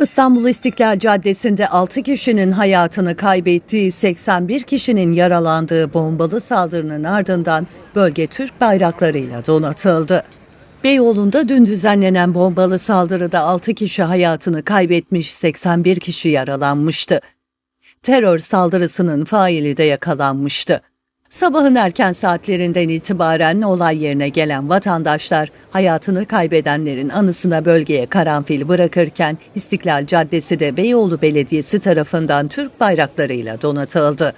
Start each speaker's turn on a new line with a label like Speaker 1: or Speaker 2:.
Speaker 1: İstanbul İstiklal Caddesi'nde 6 kişinin hayatını kaybettiği, 81 kişinin yaralandığı bombalı saldırının ardından bölge Türk bayraklarıyla donatıldı. Beyoğlu'nda dün düzenlenen bombalı saldırıda 6 kişi hayatını kaybetmiş, 81 kişi yaralanmıştı. Terör saldırısının faili de yakalanmıştı. Sabahın erken saatlerinden itibaren olay yerine gelen vatandaşlar hayatını kaybedenlerin anısına bölgeye karanfil bırakırken İstiklal Caddesi de Beyoğlu Belediyesi tarafından Türk bayraklarıyla donatıldı.